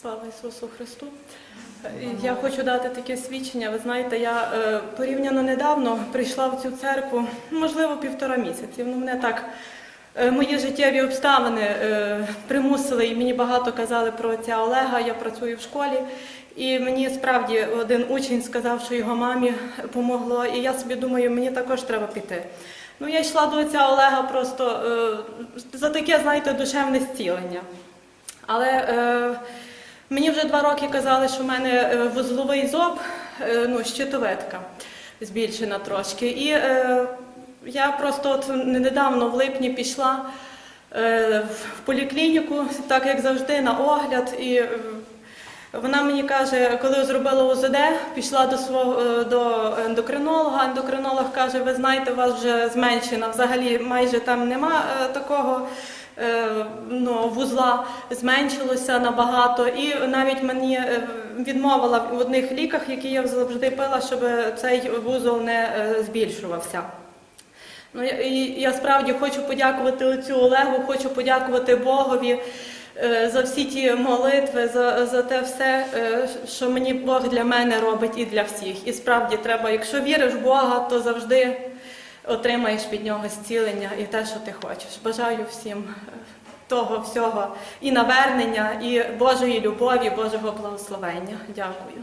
Слава Ісусу Христу. Е, Я хочу дати таке свідчення. Ви знаєте, я е, порівняно недавно прийшла в цю церкву, можливо, півтора місяці. Ну, мене так е, мої життєві обставини примусили, і мені багато казали про отця Олега. Я працюю в школі, і мені справді один учень сказав, що його мамі помогло. І я собі думаю, мені також треба піти. Ну, я йшла до отця Олега просто за таке, знаєте, душевне зцілення. Але е, мені вже два роки казали, що в мене е, вузловий зоб, е, ну, щитовидка збільшена трошки. І е, я просто от недавно в липні пішла е, в поліклініку, так як завжди, на огляд. І е, вона мені каже, коли зробила УЗД, пішла до свого до ендокринолога. Ендокринолог каже, ви знаєте, у вас вже зменшена. Взагалі майже там нема такого ну, вузла, зменшилося набагато. І навіть мені е, відмовила в одних ліках, які я завжди пила, щоб цей вузол не е, збільшувався. Ну, я, я справді хочу подякувати отцю Олегу, хочу подякувати Богові е, за всі ті молитви, за, за те все, е, що мені Бог для мене робить і для всіх. І справді треба, якщо віриш в Бога, то завжди отримаєш від нього зцілення і те, що ти хочеш. Бажаю всім е, того всього і навернення, і Божої любові, Божого благословення. Дякую.